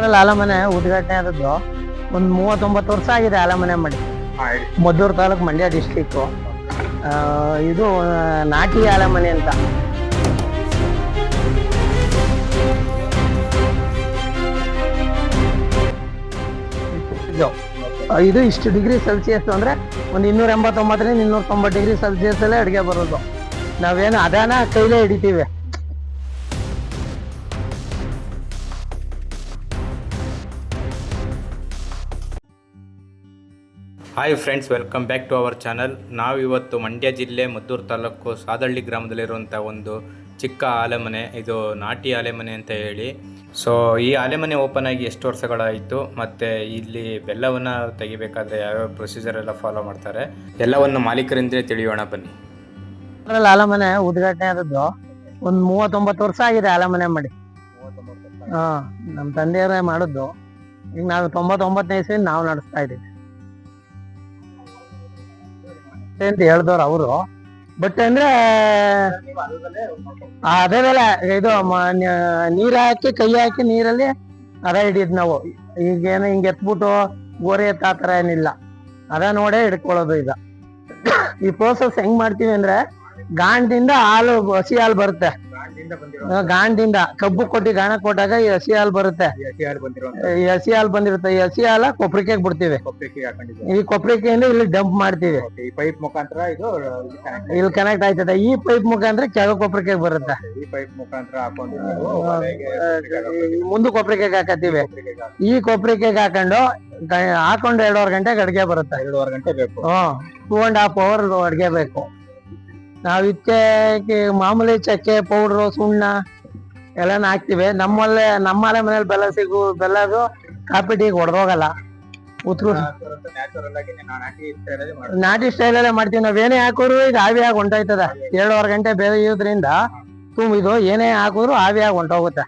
ಅದ್ರಲ್ಲಿ ಆಲಮನೆ, ಉದ್ಘಾಟನೆ ಆದದ್ದು ಒಂದು ಮೂವತ್ತೊಂಬತ್ತು ವರ್ಷ ಆಗಿದೆ ಆಲಮನೆ ಮಾಡಿ ಮದ್ದೂರು ತಾಲೂಕು ಮಂಡ್ಯ ಡಿಸ್ಟಿಕ್ಕು ಇದು ನಾಟಿ ಆಲಮನೆ ಅಂತ. ಇದು ಇಷ್ಟು ಡಿಗ್ರಿ ಸೆಲ್ಸಿಯಸ್ ಅಂದ್ರೆ ಒಂದು ಇನ್ನೂರ ಎಂಬತ್ತೊಂಬತ್ತರಿಂದ ಇನ್ನೂರ ತೊಂಬತ್ತು ಡಿಗ್ರಿ ಸೆಲ್ಸಿಯಸ್ ಅಲ್ಲೇ ಅಡುಗೆ ಬರೋದು. ನಾವೇನು ಅದಾನ ಕೈಲೇ ಹಿಡಿತೀವಿ. Hi friends welcome back to our channel ನಾವು ಇವತ್ತು ಮಂಡ್ಯ ಜಿಲ್ಲೆ ಮದ್ದೂರು ತಾಲೂಕು ಸಾದಳ್ಳಿ ಗ್ರಾಮದಲ್ಲಿರುವಂಥ ಒಂದು ಚಿಕ್ಕ ಆಲೆಮನೆ ಇದು ನಾಟಿ ಆಲೆಮನೆ ಅಂತ ಹೇಳಿ. ಸೊ ಈ ಆಲೆಮನೆ ಓಪನ್ ಆಗಿ ಎಷ್ಟು ವರ್ಷಗಳಾಯಿತು ಮತ್ತು ಇಲ್ಲಿ ಬೆಲ್ಲವನ್ನು ತೆಗಿಬೇಕಾದ್ರೆ ಯಾವ್ಯಾವ ಪ್ರೊಸೀಜರ್ ಎಲ್ಲ ಫಾಲೋ ಮಾಡ್ತಾರೆ? ಎಲ್ಲವನ್ನು ಮಾಲೀಕರಿಂದಲೇ ತಿಳಿಯೋಣ ಬನ್ನಿ. ಅದ್ರಲ್ಲಿ ಆಲಮನೆ ಉದ್ಘಾಟನೆ ಆದದ್ದು ಒಂದು ಮೂವತ್ತೊಂಬತ್ತು ವರ್ಷ ಆಗಿದೆ ಆಲಮನೆ ಮಾಡಿ. ಹಾಂ ನಮ್ಮ ತಂದೆಯವರೇ ಮಾಡಿದ್ದು. ಈಗ ನಾವು ತೊಂಬತ್ತೊಂಬತ್ತನೇ ಇಸ್ವಿ ನಾವು ನಡೆಸ್ತಾ ಇದೀವಿ ಅಂತ ಹೇಳ್ದವ್ರು ಅವರು. ಬಟ್ ಅಂದ್ರೆ ಅದೇ ಮೇಲೆ ಇದು ನೀರ ಹಾಕಿ, ಕೈ ಹಾಕಿ ನೀರಲ್ಲಿ ಅದ ಹಿಡಿದ್ ನಾವು. ಈಗೇನು ಹಿಂಗ್ ಎತ್ಬಿಟ್ಟು ಗೋರಿ ಎತ್ತ ಆ ಏನಿಲ್ಲ. ಅದ ನೋಡೇ ಹಿಡ್ಕೊಳ್ಳೋದು ಈಗ. ಈ ಪ್ರೋಸೆಸ್ ಹೆಂಗ್ ಮಾಡ್ತೀವಿ ಅಂದ್ರೆ ಗಾಂಡಿಂದ ಹಾಲು ಹಸಿ ಹಾಲು ಬರುತ್ತೆ. ಗಾಂಡಿಂದ ಕಬ್ಬು ಕೊಟ್ಟಿ ಗಾಣ ಕೊಟ್ಟಾಗ ಈ ಹಸಿ ಹಾಲು ಬರುತ್ತೆ. ಈ ಹಸಿ ಹಾಲು ಬಂದಿರುತ್ತೆ. ಈ ಹಸಿ ಹಾಲ ಕೊಪ್ರಿಕೆಗೆ ಬಿಡ್ತೀವಿ. ಈ ಕೊಪ್ರಿಕೆಯಿಂದ ಇಲ್ಲಿ ಡಂಪ್ ಮಾಡ್ತೀವಿ. ಈ ಪೈಪ್ ಮುಖಾಂತರ ಇದು ಇಲ್ಲಿ ಕನೆಕ್ಟ್ ಆಯ್ತದೆ. ಈ ಪೈಪ್ ಮುಖಾಂತರ ಕೆಳ ಕೊಪ್ರಿಕೆಗೆ ಬರುತ್ತೆ. ಈ ಪೈಪ್ ಮುಖಾಂತರ ಮುಂದೆ ಕೊಪ್ರಿಕೆಗೆ ಹಾಕತ್ತೀವಿ. ಈ ಕೊಪ್ರಿಕೆಗೆ ಹಾಕೊಂಡು ಹಾಕೊಂಡು ಎರಡೂವರೆ ಗಂಟೆಗೆ ಅಡಿಗೆ ಬರುತ್ತೆ. ಎರಡೂವರೆ ಗಂಟೆ ಬೇಕು. Hmm two and half hour ಅಡಿಗೆ ಬೇಕು. ನಾವ್ ಇದಕ್ಕೆ ಮಾಮೂಲಿ ಚಕ್ಕೆ ಪೌಡ್ರು ಸುಣ್ಣ ಎಲ್ಲಾನು ಹಾಕ್ತಿವಿ. ನಮ್ಮಲ್ಲೇ ನಮ್ಮಲ್ಲೇ ಮನೇಲಿ ಬೆಲ್ಲ ಸಿಗು ಬೆಲ್ಲದು ಕಾಪಿ ಟೀಗೆ ಹೊಡೆದೋಗಲ್ಲ ಉತ್ರು ನಾಟಿ ಸ್ಟೈಲಲ್ಲೇ ಮಾಡ್ತೀವಿ. ನಾವ್ ಏನೇ ಹಾಕೋರು ಇದು ಆವಿಯಾಗಿ ಹೊಂಟೋಯ್ತದ. ಏಳುವರೆ ಗಂಟೆ ಬೇಯೋದ್ರಿಂದ ತುಂಬ ಇದು ಏನೇ ಹಾಕಿದ್ರು ಆವಿಯಾಗಿ ಹೊಂಟೋಗುತ್ತೆ.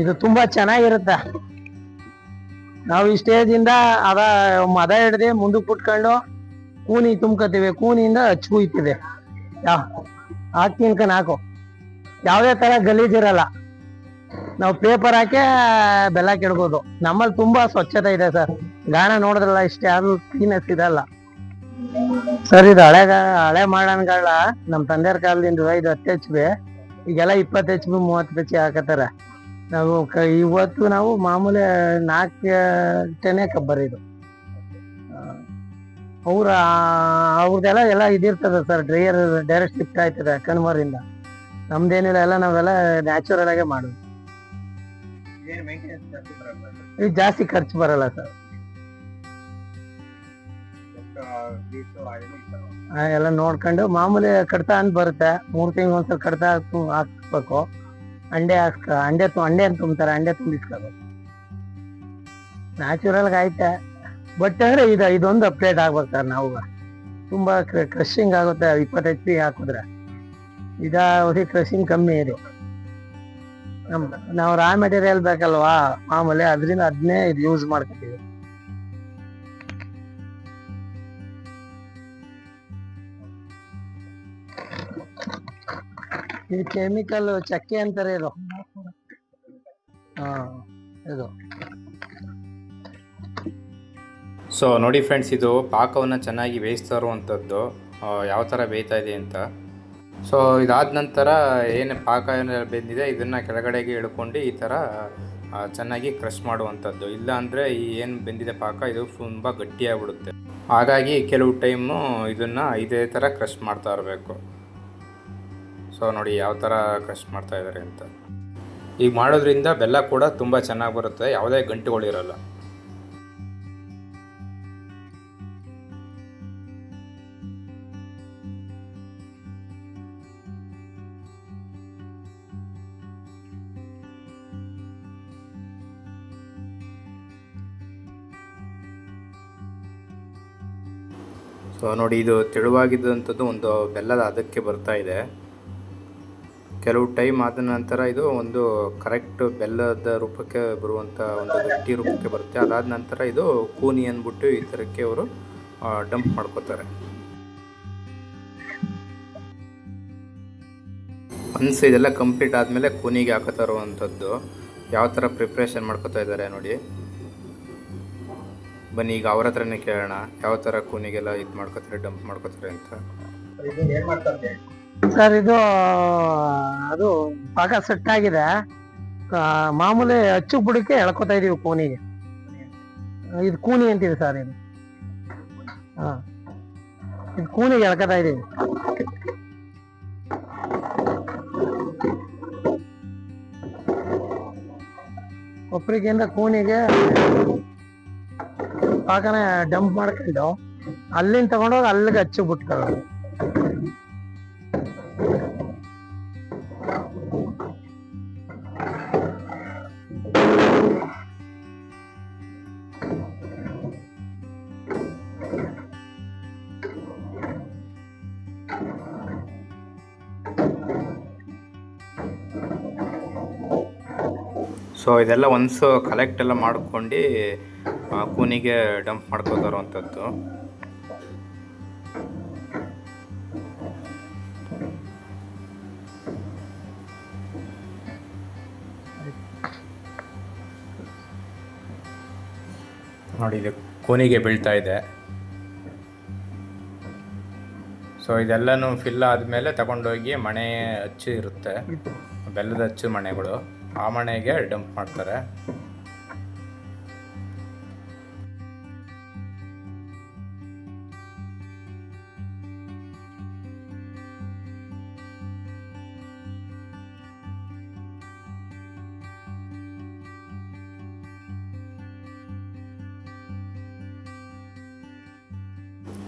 ಇದು ತುಂಬಾ ಚೆನ್ನಾಗಿರುತ್ತೆ. ನಾವು ಈ ಸ್ಟೇಜಿಂದ ಅದ ಮದ ಹಿಡ್ದು ಮುಂದಕ್ಕೆ ಬಿಟ್ಕೊಂಡು ಕೂನಿ ತುಂಬ್ಕತೀವಿ ಕೂನಿಯಿಂದ ಅಚ್ಚು ಕುಯ್ತಿದೆ ಯಾ ಹಾಕ್ತಿನ್ಕ ನಾಲ್ಕು ಯಾವುದೇ ತರ ಗಲೀಜಿರಲ್ಲ. ನಾವು ಪೇಪರ್ ಹಾಕಿ ಬೆಲ್ಲ ಕೆಡ್ಬೋದು. ನಮ್ಮಲ್ಲಿ ತುಂಬಾ ಸ್ವಚ್ಛತೆ ಇದೆ ಸರ್. ಗಾಣ ನೋಡಿದ್ರಲ್ಲ ಇಷ್ಟು ಯಾರು ಕ್ಲೀನೆಸ್ ಇದಲ್ಲ. ಸರ್, ಇದು ಹಳೆ ಹಳೆ ಮಾಡಣಗಳ ನಮ್ಮ ತಂದೆಯವ್ರ ಕಾಲದಿಂದ ಇದು ಹತ್ತು ಎಚ್ ಬಿ, ಈಗೆಲ್ಲ ಇಪ್ಪತ್ತು ಎಚ್ ಬಿ, ಮೂವತ್ತು ಎಚ್ ಹಾಕತ್ತಾರ. ನಾವು ಇವತ್ತು ನಾವು ಮಾಮೂಲಿ ನಾಲ್ಕು ಟೆನೆ ಕಬ್ಬರ್ ಇದು. ಅವ್ರ ಅವ್ರದ್ದೆಲ್ಲ ಎಲ್ಲ ಇದಿರ್ತದೆ ಸರ್ ಡ್ರೈಯರ್ ಡೈರೆಕ್ಟ್ ಶಿಫ್ಟ್ ಆಯ್ತದೆ ಕನ್ವರಿಂದ ನಮ್ದೇನಿಲ್ಲ, ಎಲ್ಲ ನಾವೆಲ್ಲ ನ್ಯಾಚುರಲ್ ಆಗೇ ಮಾಡೋದು. ಇದು ಜಾಸ್ತಿ ಖರ್ಚು ಬರಲ್ಲ ಸರ್ ಎಲ್ಲ ನೋಡ್ಕೊಂಡು ಮಾಮೂಲಿ ಕಡ್ತಾ ಅಂತ ಬರುತ್ತೆ. ಮೂರ್ ತಿಂಗಳು ಒಂದ್ಸಲ ಕಡ್ತಾ ಹಾಕ್ಬೇಕು. ಅಂಡೆ ಹಾಕ್ಸ್ಕ ಅಂಡೆ ಅಂಡೆ ಅಂತ ತುಂಬ್ತಾರೆ ಅಂಡೆ ತುಂಬಿಸ್ಕೋಬೇಕು. ನ್ಯಾಚುರಲ್ ಆಯ್ತೆ. ಬಟ್ ಅಂದ್ರೆ ಇದು, ಇದೊಂದು ಅಪ್ಡೇಟ್ ಆಗ್ಬೇಕು ನಾವು. ತುಂಬಾ ಕ್ರಶಿಂಗ್ ಆಗುತ್ತೆ, ಇಪ್ಪತ್ತೈದು ಪಿ ಹಾಕಿದ್ರೆ. ಇದ ಹೊಸಿ ಕ್ರಶಿಂಗ್ ಕಮ್ಮಿ ಇದೆ. ನಾವು ರಾ ಮೆಟೀರಿಯಲ್ ಬೇಕಲ್ವಾ? ಮಾಮೂಲಿ ಅದರಿಂದ ಅದನ್ನೇ ಇದು ಯೂಸ್ ಮಾಡ್ಕೊತೀವಿ. ಇದು ಕೆಮಿಕಲ್ ಚಕ್ಕೆ ಅಂತಾರೆ ಇದು. ಹಾ, ಇದು. ಸೊ ನೋಡಿ ಫ್ರೆಂಡ್ಸ್ ಇದು ಪಾಕವನ್ನು ಚೆನ್ನಾಗಿ ಬೇಯಿಸ್ತಾ ಇರುವಂಥದ್ದು ಯಾವ ಥರ ಬೇಯ್ತಾ ಇದೆ ಅಂತ. ಸೊ ಇದಾದ ನಂತರ ಏನು ಪಾಕ ಏನು ಬೆಂದಿದೆ, ಇದನ್ನು ಕೆಳಗಡೆಗೆ ಇಳ್ಕೊಂಡು ಈ ಥರ ಚೆನ್ನಾಗಿ ಕ್ರಷ್ ಮಾಡುವಂಥದ್ದು. ಇಲ್ಲ ಅಂದರೆ ಈ ಏನು ಬೆಂದಿದೆ ಪಾಕ, ಇದು ತುಂಬ ಗಟ್ಟಿಯಾಗಿಬಿಡುತ್ತೆ. ಹಾಗಾಗಿ ಕೆಲವು ಟೈಮು ಇದನ್ನು ಇದೇ ಥರ ಕ್ರಷ್ ಮಾಡ್ತಾ ಇರಬೇಕು. ಸೊ ನೋಡಿ ಯಾವ ಥರ ಕ್ರಷ್ ಮಾಡ್ತಾ ಇದ್ದಾರೆ ಅಂತ. ಈಗ ಮಾಡೋದ್ರಿಂದ ಬೆಲ್ಲ ಕೂಡ ತುಂಬ ಚೆನ್ನಾಗಿ ಬರುತ್ತೆ, ಯಾವುದೇ ಗಂಟುಗಳಿರಲ್ಲ ಸೊ ನೋಡಿ, ಇದು ತೆಳುವಾಗಿದ್ದಂಥದ್ದು ಒಂದು ಬೆಲ್ಲದ ಅದಕ್ಕೆ ಬರ್ತಾ ಇದೆ. ಕೆಲವು ಟೈಮ್ ಆದ ನಂತರ ಇದು ಒಂದು ಕರೆಕ್ಟ್ ಬೆಲ್ಲದ ರೂಪಕ್ಕೆ ಬರುವಂಥ ಒಂದು ಗಟ್ಟಿ ರೂಪಕ್ಕೆ ಬರುತ್ತೆ. ಅದಾದ ನಂತರ ಇದು ಕೂನಿ ಅಂದ್ಬಿಟ್ಟು ಈ ಥರಕ್ಕೆ ಅವರು ಡಂಪ್ ಮಾಡ್ಕೋತಾರೆ. ಒನ್ಸ್ ಇದೆಲ್ಲ ಕಂಪ್ಲೀಟ್ ಆದಮೇಲೆ ಕೂನಿಗೆ ಹಾಕೋತಾ ಇರುವಂಥದ್ದು ಯಾವ ಥರ ಪ್ರಿಪ್ರೇಷನ್ ಮಾಡ್ಕೋತಾ ಇದ್ದಾರೆ ನೋಡಿ. ಬನ್ನಿ ಈಗ ಅವ್ರ ಹತ್ರನೇ ಕೇಳೋಣ. ಯಾವ ಥರ ಕೂನಿಗೆಲ್ಲ ಇದು ಮಾಡ್ಕೋತಾರೆ ಡಂಪ್ ಮಾಡ್ಕೋತಾರೆ ಅಂತ. ಇದು ಏನ್ ಮಾಡ್ತಾರೆ? ಸರ್ ಇದು ಅದು ಪಾಕ ಸೆಟ್ ಆಗಿದೆ. ಮಾಮೂಲಿ ಅಚ್ಚು ಬುಡಕ್ಕೆ ಎಳ್ಕೊತಾ ಇದೀವಿ ಕೂನಿಗೆ. ಇದು ಕೂನಿ ಅಂತೀವಿ ಸರ್ ಇದು. ಹಾಂ. ಇದು ಕೂನಿಗೆ ಎಳ್ಕೊತಾ ಇದೀವಿ. ಕೊಪ್ಪರಿಗೆಯಿಂದ ಕೂನಿಗೆ ಪಾಕನ ಡಂಪ್ ಮಾಡ್ಕೊಂಡು ಅಲ್ಲಿಂದ ತಗೊಂಡೋಗಿ ಅಲ್ಲಿಗೆ ಹಚ್ಚಿ ಬಿಟ್ಕೊಳ್ಳೋದು. ಸೊ ಇದೆಲ್ಲ ಒನ್ಸು ಕಲೆಕ್ಟ್ ಎಲ್ಲ ಮಾಡ್ಕೊಂಡು ಕೂನಿಗೆ ಡಂಪ್ ಮಾಡ್ಕೋತಾರೋ ಅಂಥದ್ದು ನೋಡಿ ಇದು ಕೋನಿಗೆ ಬೀಳ್ತಾ ಇದೆ. ಸೊ ಇದೆಲ್ಲನೂ ಫಿಲ್ ಆದಮೇಲೆ ತಗೊಂಡೋಗಿ ಮಣೆ ಅಚ್ಚು ಇರುತ್ತೆ. ಬೆಲ್ಲದ ಅಚ್ಚು ಮಣೆಗಳು. ಆ ಮಣೆಗೆ ಡಂಪ್ ಮಾಡ್ತಾರೆ.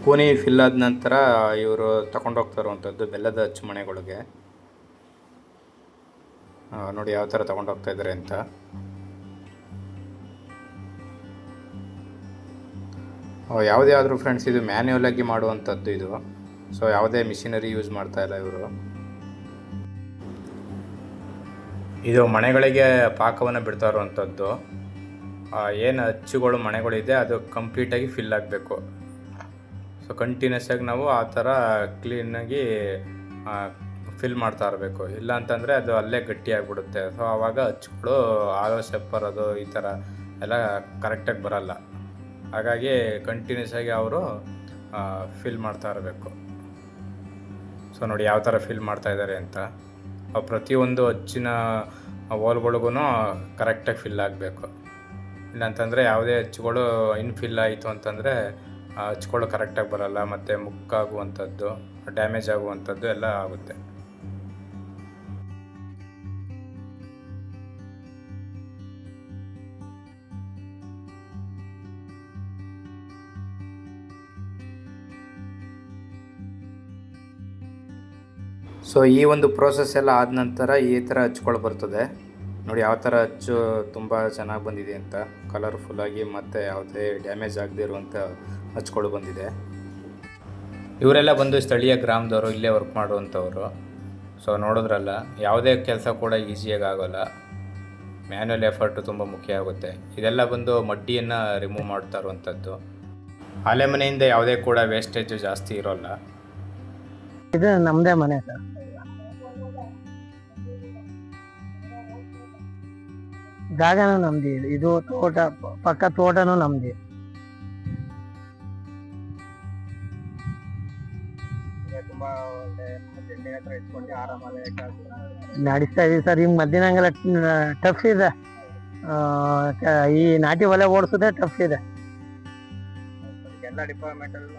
ಕೂನಿ ಫಿಲ್ ಆದ ನಂತರ ಇವರು ತಗೊಂಡೋಗ್ತಾ ಇರುವಂಥದ್ದು ಬೆಲ್ಲದ ಅಚ್ಚು ಮನೆಗಳಿಗೆ ನೋಡಿ ಯಾವ ಥರ ತಗೊಂಡೋಗ್ತಾ ಇದ್ದಾರೆ ಅಂತ. ಯಾವುದೇ ಆದರೂ ಫ್ರೆಂಡ್ಸ್ ಇದು ಮ್ಯಾನ್ಯುವಲ್ ಆಗಿ ಮಾಡುವಂಥದ್ದು ಇದು. ಸೊ ಯಾವುದೇ ಮಿಷಿನರಿ ಯೂಸ್ ಮಾಡ್ತಾ ಇಲ್ಲ ಇವರು. ಇದು ಮನೆಗಳಿಗೆ ಪಾಕವನ್ನು ಬಿಡ್ತಾ ಇರುವಂಥದ್ದು ಏನು ಅಚ್ಚುಗಳು ಮನೆಗಳಿದೆ, ಅದು ಕಂಪ್ಲೀಟಾಗಿ ಫಿಲ್ ಆಗಬೇಕು. ಸೊ ಕಂಟಿನ್ಯೂಸ್ ಆಗಿ ನಾವು ಆ ಥರ ಕ್ಲೀನಾಗಿ ಫಿಲ್ ಮಾಡ್ತಾ ಇರಬೇಕು. ಇಲ್ಲ ಅಂತಂದರೆ ಅದು ಅಲ್ಲೇ ಗಟ್ಟಿಯಾಗಿಬಿಡುತ್ತೆ ಸೊ ಆವಾಗ ಹಚ್ಚುಗಳು ಆಲೋ ಶೇಪ್ ಅದು ಈ ಥರ ಎಲ್ಲ ಕರೆಕ್ಟಾಗಿ ಬರಲ್ಲ. ಹಾಗಾಗಿ ಕಂಟಿನ್ಯೂಸ್ ಆಗಿ ಅವರು ಫಿಲ್ ಮಾಡ್ತಾ ಇರಬೇಕು. ಸೊ ನೋಡಿ ಯಾವ ಥರ ಫಿಲ್ ಮಾಡ್ತಾ ಇದ್ದಾರೆ ಅಂತ. ಆ, ಪ್ರತಿಯೊಂದು ಹಚ್ಚಿನ ಹೋಲ್ಗಳಿಗೂ ಕರೆಕ್ಟಾಗಿ ಫಿಲ್ ಆಗಬೇಕು. ಇಲ್ಲಾಂತಂದರೆ ಯಾವುದೇ ಹಚ್ಚುಗಳು ಇನ್ಫಿಲ್ ಆಯಿತು ಅಂತಂದರೆ ಅಚ್ಚುಗಳು ಕರೆಕ್ಟಾಗಿ ಬರಲ್ಲ, ಮತ್ತು ಮುಕ್ಕಾಗುವಂಥದ್ದು ಡ್ಯಾಮೇಜ್ ಆಗುವಂಥದ್ದು ಎಲ್ಲ ಆಗುತ್ತೆ. ಸೊ ಈ ಒಂದು ಪ್ರೋಸೆಸ್ ಎಲ್ಲ ಆದ ನಂತರ ಈ ಥರ ಹಚ್ಕೊಳ್ ಬರ್ತದೆ. ನೋಡಿ, ಯಾವ ಥರ ಹಚ್ಚು, ತುಂಬ ಚೆನ್ನಾಗಿ ಬಂದಿದೆ ಅಂತ. ಕಲರ್ಫುಲ್ಲಾಗಿ ಮತ್ತು ಯಾವುದೇ ಡ್ಯಾಮೇಜ್ ಆಗದೆ ಇರುವಂಥ ಹಚ್ಗಳು ಬಂದಿದೆ. ಇವರೆಲ್ಲ ಬಂದು ಸ್ಥಳೀಯ ಗ್ರಾಮದವರು ಇಲ್ಲೇ ವರ್ಕ್ ಮಾಡುವಂಥವ್ರು. ಸೊ ನೋಡಿದ್ರಲ್ಲ, ಯಾವುದೇ ಕೆಲಸ ಕೂಡ ಈಸಿಯಾಗಿ ಆಗೋಲ್ಲ. ಮ್ಯಾನ್ಯಲ್ ಎಫರ್ಟು ತುಂಬ ಮುಖ್ಯ ಆಗುತ್ತೆ. ಇದೆಲ್ಲ ಬಂದು ಮಡ್ಡಿಯನ್ನು ರಿಮೂವ್ ಮಾಡ್ತಾ ಇರುವಂಥದ್ದು. ಆಲೆ ಮನೆಯಿಂದ ಯಾವುದೇ ಕೂಡ ವೇಸ್ಟೇಜು ಜಾಸ್ತಿ ಇರೋಲ್ಲ. ಇದು ನಮ್ಮದೇ ಮನೆ ಸರ್. ಜಾಗನೂ ನಮ್ದು ಇದು ತೋಟ, ಪಕ್ಕ ತೋಟನೂ ನಮ್ದಿ. ತುಂಬಾ ಒಳ್ಳೆ ಜಮೀನ್ ಹತ್ರ ಇಟ್ಕೊಂಡು ಆರಾಮಾಗಿ ನಡೆಸ್ತಾ ಇದೀವಿ ಸರ್ ಈಗ ಮಧ್ಯಾಹ್ನಂಗೆಲ್ಲ ಟಫ್ ಇದೆ. ಆ, ಈ ನಾಟಿ ಒಲೆ ಓಡಿಸೋದೇ ಟಫ್ ಇದೆ. ಎಲ್ಲ ಡಿಪಾರ್ಟ್ಮೆಂಟ್ ಅಲ್ಲೂ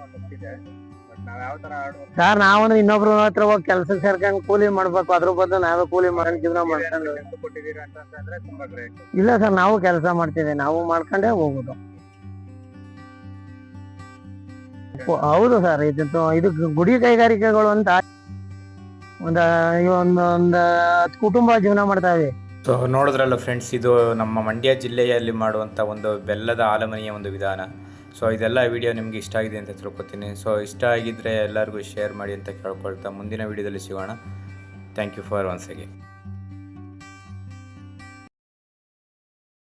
ಸರ್ ನಾವು ಇನ್ನೊಬ್ರು ಹತ್ರ ಹೋಗಿ ಕೆಲಸ ಸೇರ್ಕೊಂಡು ಕೂಲಿ ಮಾಡ್ಬೇಕು. ಅದ್ರ ಬದಲು ನಾವೇ ಕೂಲಿ ಮಾಡ್ಕೊಂಡು ಜೀವನ ಮಾಡ್ಕೊಂಡು. ಇಲ್ಲ ಸರ್ ನಾವು ಕೆಲಸ ಮಾಡ್ತೀವಿ ನಾವು ಮಾಡ್ಕೊಂಡೇ ಹೋಗುದು. ಹೌದು ಸರ್, ಇದು ಇದು ಗುಡಿ ಕೈಗಾರಿಕೆಗಳು ಅಂತ ಒಂದ ಒಂದು ಒಂದು ಹತ್ತು ಕುಟುಂಬ ಜೀವನ ಮಾಡ್ತಾ ಇದೆ ಸೊ, ನೋಡಿದ್ರಲ್ಲ ಫ್ರೆಂಡ್ಸ್ ಇದು ನಮ್ಮ ಮಂಡ್ಯ ಜಿಲ್ಲೆಯಲ್ಲಿ ಮಾಡುವಂಥ ಒಂದು ಬೆಲ್ಲದ ಆಲಮನಿಯ ಒಂದು ವಿಧಾನ. ಸೊ, ಇದೆಲ್ಲ ವಿಡಿಯೋ ನಿಮಗೆ ಇಷ್ಟ ಆಗಿದೆ ಅಂತ ತಿಳ್ಕೊತೀನಿ. ಸೊ, ಇಷ್ಟ ಆಗಿದ್ದರೆ ಎಲ್ಲರಿಗೂ ಶೇರ್ ಮಾಡಿ ಅಂತ ಕೇಳ್ಕೊಳ್ತಾ ಮುಂದಿನ ವಿಡಿಯೋದಲ್ಲಿ ಸಿಗೋಣ. Thank you for once again